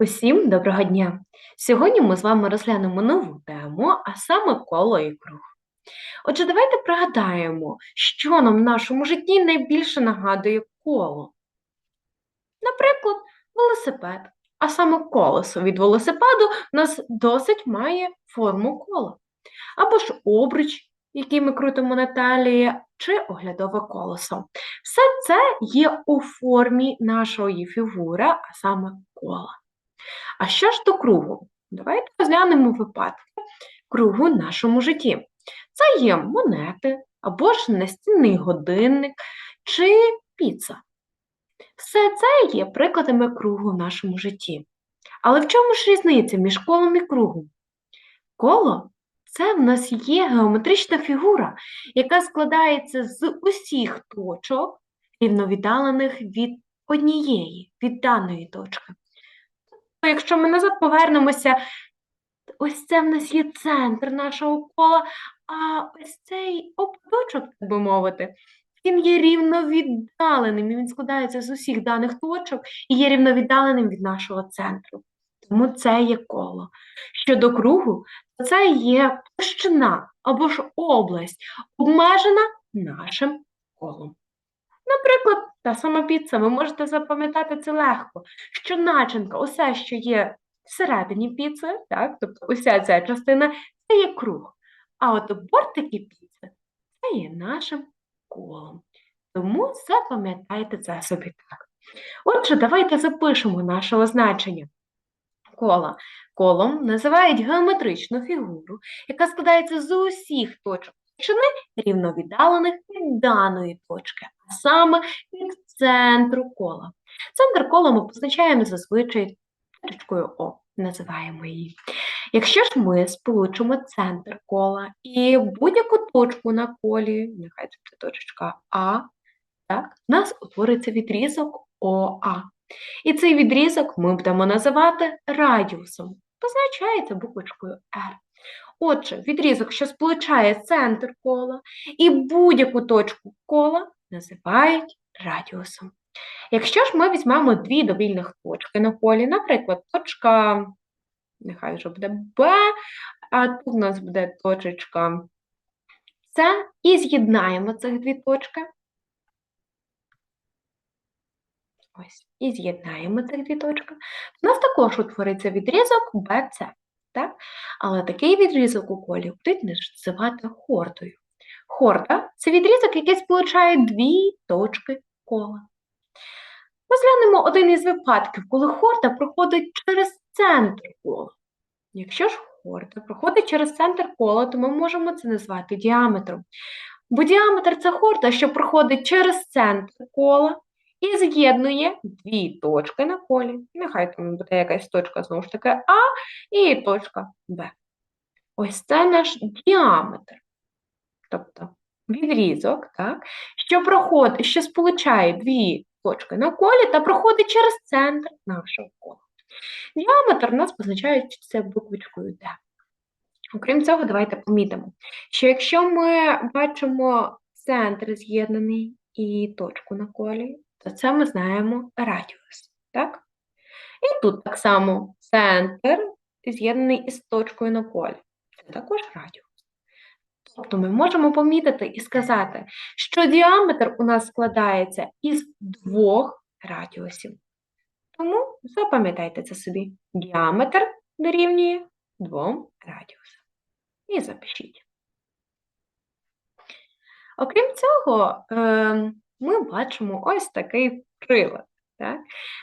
Усім доброго дня! Сьогодні ми з вами розглянемо нову тему, а саме коло і круг. Отже, давайте пригадаємо, що нам в нашому житті найбільше нагадує коло. Наприклад, велосипед, а саме колесо від велосипеду в нас досить має форму кола. Або ж обруч, який ми крутимо на талії, чи оглядове колесо. Все це є у формі нашої фігури, а саме кола. А що ж до кругу? Давайте розглянемо випадки кругу в нашому житті. Це є монети або ж настінний годинник чи піца. Все це є прикладами кругу в нашому житті. Але в чому ж різниця між колом і кругом? Коло це в нас є геометрична фігура, яка складається з усіх точок, рівновіддалених від однієї, від даної точки. Якщо ми назад повернемося, ось це в нас є центр нашого кола, а ось цей ободочок, так би мовити, він є рівновіддаленим, і він складається з усіх даних точок і є рівновіддаленим від нашого центру. Тому це є коло. Щодо кругу, то це є площина або ж область, обмежена нашим колом. Наприклад, та сама піца, ви можете запам'ятати це легко, що начинка, усе, що є всередині піци, так, тобто уся ця частина, це є круг. А от бортики піци це є нашим колом. Тому запам'ятайте це собі так. Отже, давайте запишемо наше означення кола. Колом називають геометричну фігуру, яка складається з усіх точок величини рівновіддалених від даної точки, а саме від центру кола. Центр кола ми позначаємо зазвичай точкою О, називаємо її. Якщо ж ми сполучимо центр кола і будь-яку точку на колі, нехай це точка А, так, у нас утвориться відрізок ОА. І цей відрізок ми будемо називати радіусом, позначається буквочкою R. Отже, відрізок, що сполучає центр кола і будь-яку точку кола, називають радіусом. Якщо ж ми візьмемо дві довільних точки на колі, наприклад, точка, нехай вже буде Б, а тут у нас буде точечка С, і з'єднаємо цих дві точки. Ось, і з'єднаємо цих дві точки. У нас також утвориться відрізок BC. Так? Але такий відрізок у колі будуть називати хордою. Хорда це відрізок, який сполучає дві точки кола. Розглянемо один із випадків, коли хорда проходить через центр кола. Якщо ж хорда проходить через центр кола, то ми можемо це назвати діаметром. Бо діаметр це хорда, що проходить через центр кола і з'єднує дві точки на колі. Нехай там буде якась точка, знову ж таки, А і точка Б. Ось це наш діаметр. Тобто відрізок, так, що проходить, що сполучає дві точки на колі та проходить через центр нашого кола. Діаметр у нас це буквочкою D. Окрім цього, давайте помітимо, що якщо ми бачимо центр з'єднаний і точку на колі, то це ми знаємо радіус. Так? І тут так само центр з'єднаний із точкою на колі. Це також радіус. Тобто ми можемо помітити і сказати, що діаметр у нас складається із двох радіусів. Тому запам'ятайте це собі. Діаметр дорівнює двом радіусам. І запишіть. Окрім цього, ем, ми бачимо ось такий прилад. Так?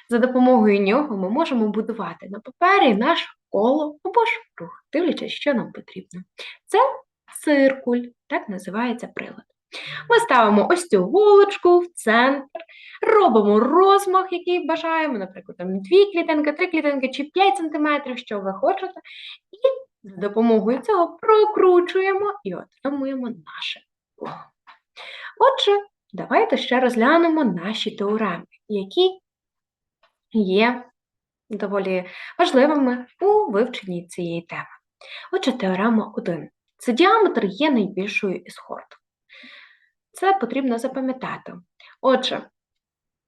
За допомогою нього ми можемо будувати на папері наше коло або ж круг, дивлячись, що нам потрібно. Це циркуль, так називається прилад. Ми ставимо ось цю голочку в центр, робимо розмах, який бажаємо, наприклад, там 2 клітинки, 3 клітинки чи 5 см, що ви хочете, і за допомогою цього прокручуємо і отримуємо наше. Отже, давайте ще розглянемо наші теореми, які є доволі важливими у вивченні цієї теми. Отже, теорема 1. Це діаметр є найбільшою із хорд. Це потрібно запам'ятати. Отже,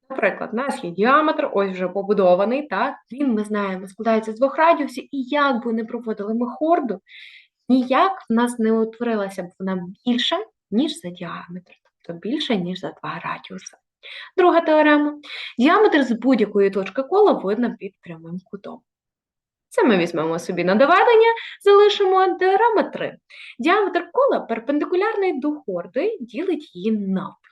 Наприклад, у нас є діаметр, ось вже побудований, так? Він, ми знаємо, складається з двох радіусів, і як би не проводили ми хорду, ніяк в нас не утворилася б вона більша, ніж за діаметр, тобто більше, ніж за два радіуси. Друга теорема. Діаметр з будь-якої точки кола видно під прямим кутом. Це ми візьмемо собі на доведення, залишимо теорема 3. Діаметр кола перпендикулярний до хорди, ділить її навпіл.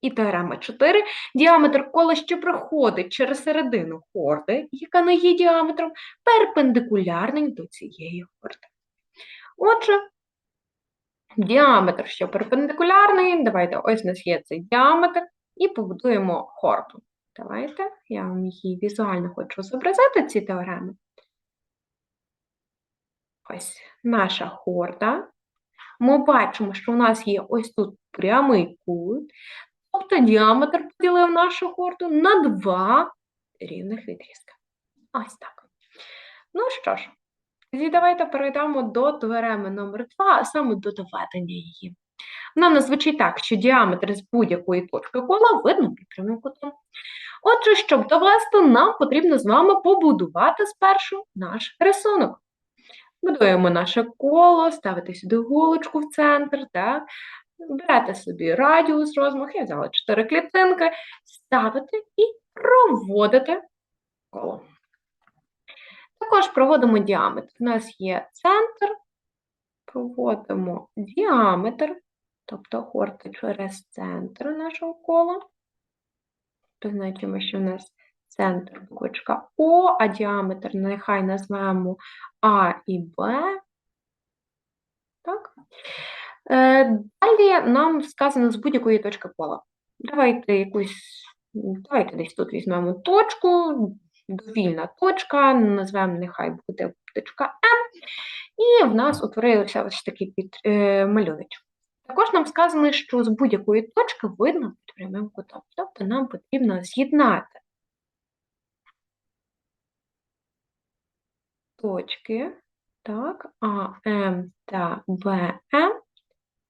І теорема 4. Діаметр кола, що проходить через середину хорди, яка не є діаметром, перпендикулярний до цієї хорди. Отже, діаметр, що перпендикулярний, давайте ось у нас є цей діаметр, і побудуємо хорду. Давайте, я вам її візуально хочу зобразити, ці теореми. Ось наша хорда. Ми бачимо, що у нас є ось тут прямий кут, тобто діаметр поділив нашу хорду на два рівних відрізка. Ось так. Ну що ж, тоді давайте перейдемо до теореми номер 2, а саме до доведення її. Вона нас так, що діаметр з будь-якої точки кола видно під прямим кутом. Отже, щоб довести, нам потрібно з вами побудувати спершу наш рисунок. Будуємо наше коло, ставите сюди голочку в центр, так? берете собі радіус, розмах, я взяла 4 клітинки, ставите і проводите коло. Також проводимо діаметр. У нас є центр, проводимо діаметр, тобто хорти через центр нашого кола. Позначимо, що в нас центр буквочка О, а діаметр нехай назвемо А і Б. Так. Е, Далі нам сказано з будь-якої точки кола. Давайте якусь, давайте десь тут візьмемо точку, довільна точка, назвемо нехай буде точка М, і в нас утворився ось такий під, е, малюночок. Також нам сказано, що з будь-якої точки видно під прямим кутом. Тобто нам потрібно з'єднати точки, так, М та БМ,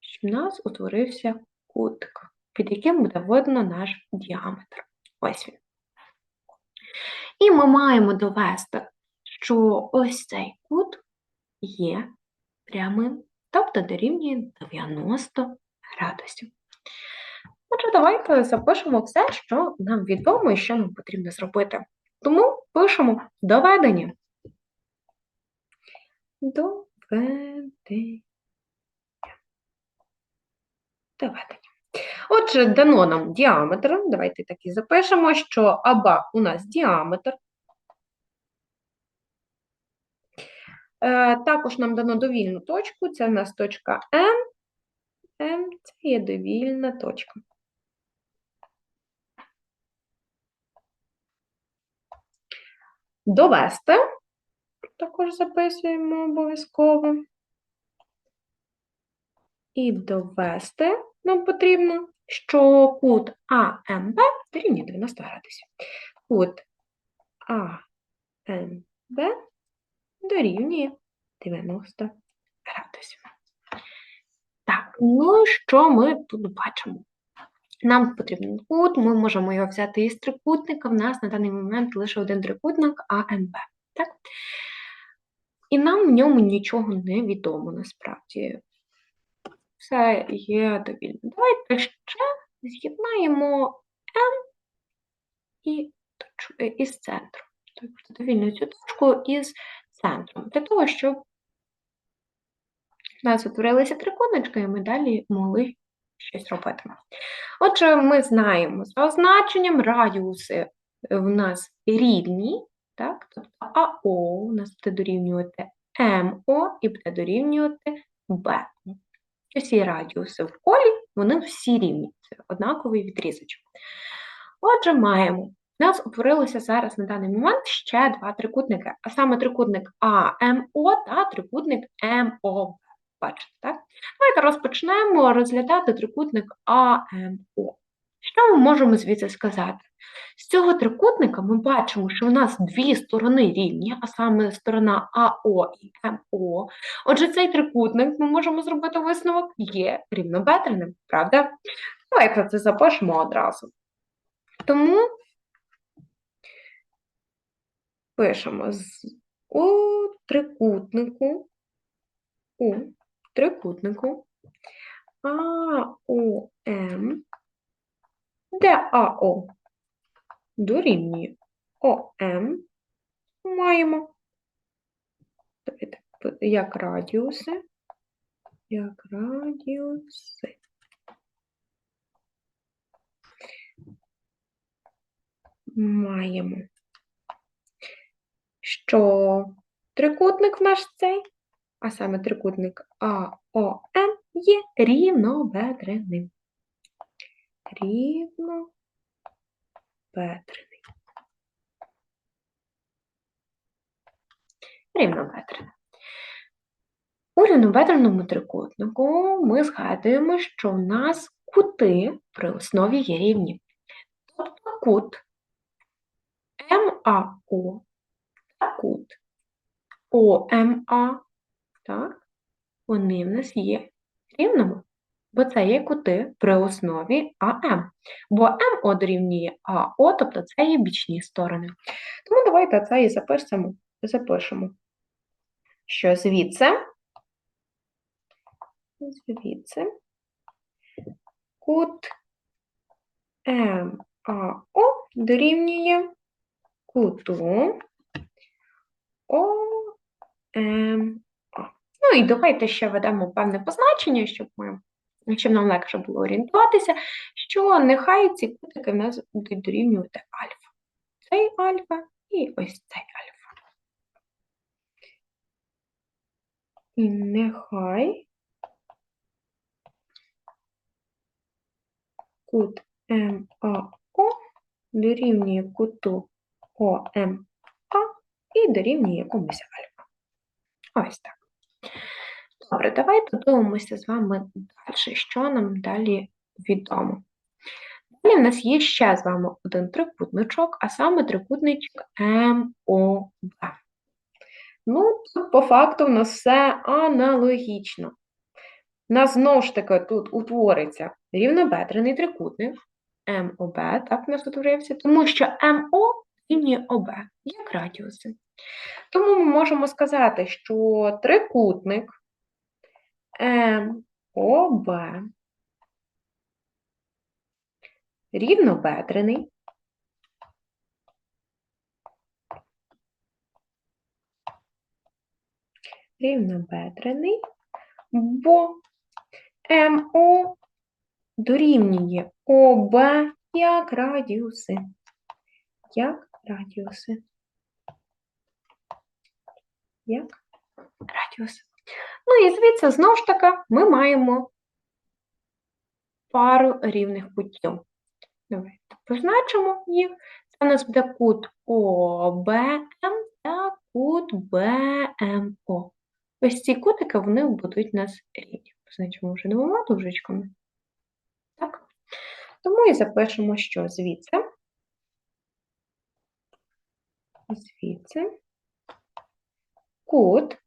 щоб в нас утворився кутик, під яким буде видно наш діаметр. Ось він. І ми маємо довести, що ось цей кут є прямим, тобто дорівнює 90 градусів. Отже, давайте запишемо все, що нам відомо і що нам потрібно зробити. Тому пишемо доведення. Доведення. Доведення. Отже, дано нам діаметр. Давайте так і запишемо, що АБ у нас діаметр. Е, Також нам дано довільну точку, це у нас точка М. М це є довільна точка. Довести, також записуємо обов'язково. І довести нам потрібно, що кут АМБ дорівнює 90 градусів. Кут АМБ дорівнює 90 градусів. Так, ну що ми тут бачимо? Нам потрібен кут, ми можемо його взяти із трикутника. В нас на даний момент лише один трикутник АМБ. Так? І нам в ньому нічого не відомо насправді. Все є довільно. Давайте ще з'єднаємо М і із центром. Тобто довільну цю точку із центром, для того, щоб у нас утворилися трикутнички, і ми далі могли щось робити. Отже, ми знаємо за означенням радіуси в нас рівні, так? тобто АО у нас буде дорівнювати МО і буде дорівнювати БО. Усі радіуси в колі, вони всі рівні, це однаковий відрізочок. Отже, маємо. У нас утворилося зараз на даний момент ще два трикутники, а саме трикутник АМО та трикутник МОБ. Бачите, так? Давайте розпочнемо розглядати трикутник АМО. Що ми можемо звідси сказати? З цього трикутника ми бачимо, що у нас дві сторони рівні, а саме сторона АО і МО. Отже, цей трикутник ми можемо зробити висновок є рівнобедреним, правда? Давайте це запишемо одразу. Тому пишемо з у трикутнику, у трикутнику АОМ, де АО дорівнює ОМ, маємо. Як радіуси, як радіуси. Маємо, що? Трикутник в наш цей, а саме трикутник АОМ є рівнобедреним. Рівнобедрений. Рівнобедрений. У рівнобедреному трикутнику ми згадуємо, що в нас кути при основі є рівні. Тобто кут МАО та кут ОМА, так, вони в нас є рівними, бо це є кути при основі АМ. Бо МО дорівнює АО, тобто це є бічні сторони. Тому давайте це і запишемо, запишемо, що звідси, звідси кут МАО дорівнює куту ОМА. Ну і давайте ще ведемо певне позначення, щоб ми, щоб нам легше було орієнтуватися, що нехай ці кутики в нас будуть дорівнювати альфа. Цей альфа і ось цей альфа. І нехай кут МАО дорівнює куту ОМА і дорівнює якомусь альфа. Ось так. Добре, давайте подивимося з вами далі, що нам далі відомо. Далі в нас є ще з вами один трикутничок, а саме трикутничок МОБ. Ну, тут по факту в нас все аналогічно. У нас знову ж таки тут утвориться рівнобедрений трикутник МОБ, так у нас утворився, тому що МО рівнює ОБ, як радіуси. Тому ми можемо сказати, що трикутник МОБ рівнобедрений. Рівнобедрений, бо МО дорівнює ОБ як радіуси. Як радіуси. Як радіуси. Ну і звідси, знову ж таки, ми маємо пару рівних кутів. Давайте позначимо їх. Це у нас буде кут ОБМ та кут БМО. Ось ці кутики вони будуть у нас рівні. Позначимо вже двома дужечками. Так? Тому і запишемо, що звідси. Звідси кут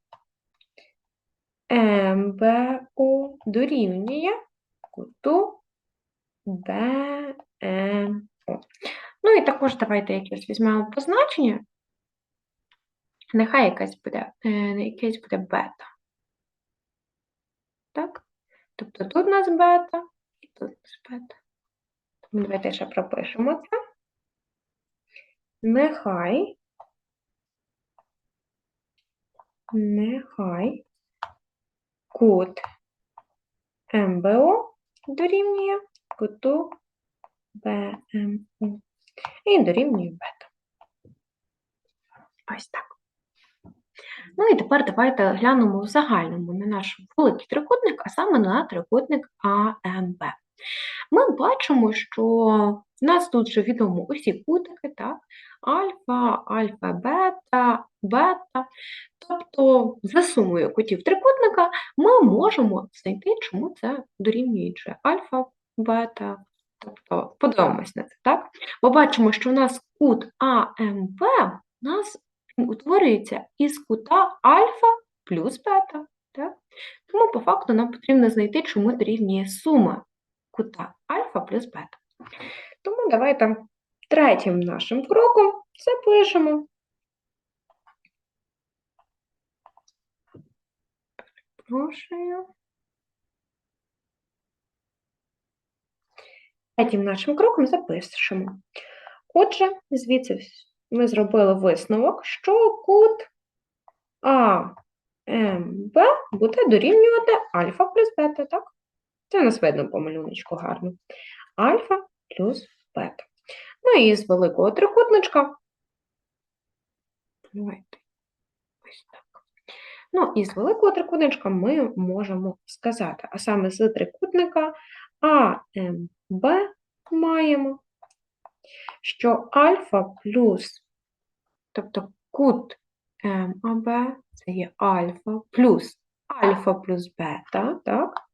МБО дорівнює куту БМО. Ну і також давайте якесь візьмемо позначення. Нехай якась буде, е, якесь буде бета. Так? Тобто тут у нас бета і тут у нас бета. Тому давайте ще пропишемо це. Нехай, нехай кут МБО дорівнює куту БМУ і дорівнює бета. Ось так. Ну і тепер давайте глянемо в загальному на наш великий трикутник, а саме на трикутник АМБ. Ми бачимо, що в нас тут вже відомо усі кутики, так? альфа, альфа, бета, бета. Тобто, за сумою кутів трикутника ми можемо знайти, чому це дорівнює альфа, бета. Тобто, подивимось на це, так? Ми бачимо, що у нас кут АМБ у нас утворюється із кута альфа плюс бета. Так? Тому, по факту, нам потрібно знайти, чому дорівнює сума кута альфа плюс бета. Тому давайте Третім нашим кроком запишемо. Перепрошую. Третім нашим кроком запишемо. Отже, звідси ми зробили висновок, що кут АМБ буде дорівнювати альфа плюс бета, так? Це у нас видно по малюночку гарно. Альфа плюс бета. Ну і з великого трикутничка. Давайте ось так. Ну, і з великого трикутничка ми можемо сказати, а саме з трикутника АМБ маємо, що альфа плюс, тобто кут МАБ, це є альфа плюс альфа плюс бета, так?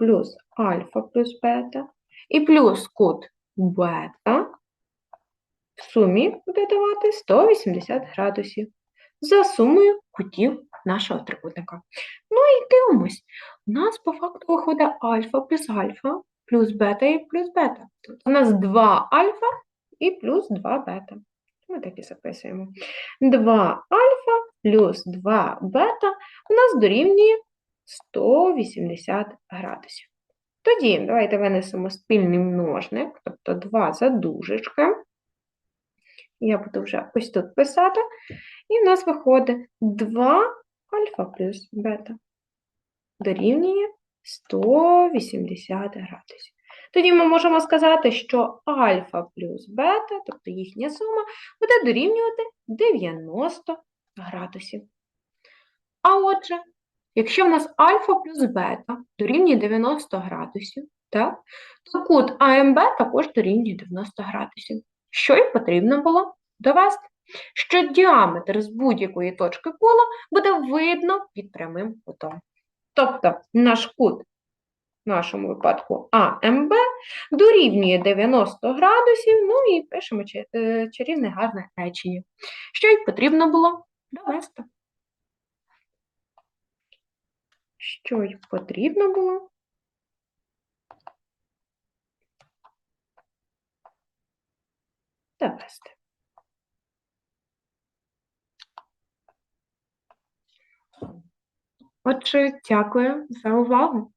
Плюс альфа плюс бета, і плюс кут бета в сумі буде давати 180 градусів за сумою кутів нашого трикутника. Ну і дивимось. У нас по факту виходить альфа плюс альфа плюс бета і плюс бета. Тобто у нас 2 альфа і плюс 2 бета. Ми так і записуємо. 2 альфа плюс 2 бета у нас дорівнює 180 градусів. Тоді давайте винесемо спільний множник, тобто 2 за дужечки. Я буду вже ось тут писати. І в нас виходить 2 альфа плюс бета дорівнює 180 градусів. Тоді ми можемо сказати, що альфа плюс бета, тобто їхня сума, буде дорівнювати 90 градусів. А отже, якщо в нас альфа плюс бета дорівнює 90 градусів, так, то кут АМБ також дорівнює 90 градусів. Що й потрібно було довести? Що діаметр з будь-якої точки кола буде видно під прямим кутом. Тобто наш кут в нашому випадку АМБ дорівнює 90 градусів, ну і пишемо ча- е, чарівне гарне речення. Що й потрібно було довести. Що й потрібно було довести. Отже, дякую за увагу.